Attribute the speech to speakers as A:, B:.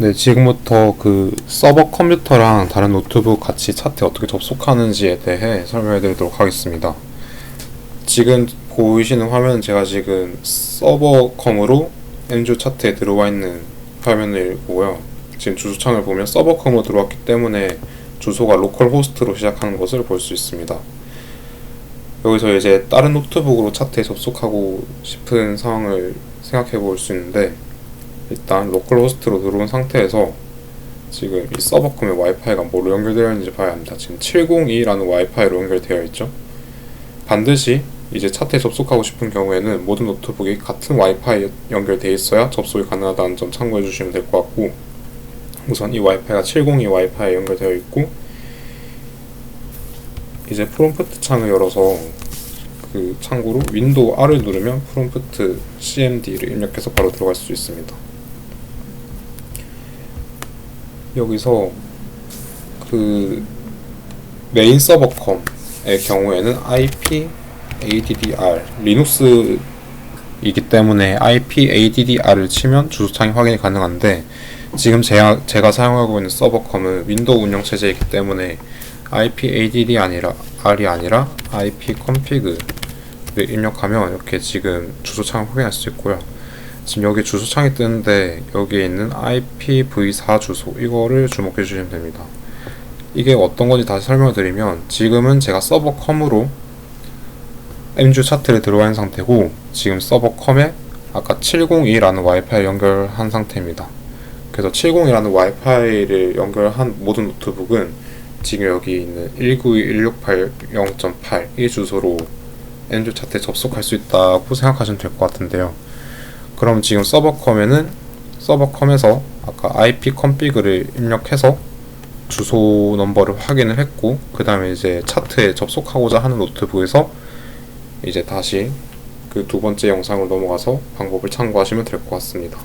A: 네, 지금부터 그 서버 컴퓨터랑 다른 노트북 같이 차트에 어떻게 접속하는지에 대해 설명해 드리도록 하겠습니다. 지금 보이시는 화면은 제가 지금 서버 컴으로 엔주 차트에 들어와 있는 화면을 보고요. 지금 주소창을 보면 서버 컴으로 들어왔기 때문에 주소가 로컬 호스트로 시작하는 것을 볼 수 있습니다. 여기서 이제 다른 노트북으로 차트에 접속하고 싶은 상황을 생각해 볼 수 있는데 일단 로컬 호스트로 들어온 상태에서 지금 이 서버컴의 와이파이가 뭐로 연결되어 있는지 봐야 합니다. 지금 702라는 와이파이로 연결되어 있죠. 반드시 이제 차트에 접속하고 싶은 경우에는 모든 노트북이 같은 와이파이 연결되어 있어야 접속이 가능하다는 점 참고해 주시면 될 것 같고 우선 이 와이파이가 702 와이파이에 연결되어 있고 이제 프롬프트 창을 열어서 그 참고로 윈도우 R을 누르면 프롬프트 CMD를 입력해서 바로 들어갈 수 있습니다. 여기서 그 메인 서버 컴의 경우에는 IP ADDR 리눅스이기 때문에 IP ADDR을 치면 주소창이 확인이 가능한데 지금 제가, 제가 사용하고 있는 서버 컴은 윈도우 운영 체제이기 때문에 IP ADD 아니라 R이 아니라 IP config를 입력하면 이렇게 지금 주소창을 확인할 수 있고요. 지금 여기 주소창이 뜨는데 여기에 있는 IPv4 주소 이거를 주목해 주시면 됩니다. 이게 어떤 건지 다시 설명드리면 지금은 제가 서버 컴으로 MU 차트를 들어와 있는 상태고 지금 서버 컴에 아까 702라는 와이파이 연결한 상태입니다. 그래서 702라는 와이파이를 연결한 모든 노트북은 지금 여기 있는 192.168.0.8 이 주소로 엔조 차트에 접속할 수 있다고 생각하시면 될 것 같은데요. 그럼 지금 서버 컴에는 서버 컴에서 아까 IP config를 입력해서 주소 넘버를 확인을 했고 그 다음에 이제 차트에 접속하고자 하는 노트북에서 이제 다시 그 두 번째 영상으로 넘어가서 방법을 참고하시면 될 것 같습니다.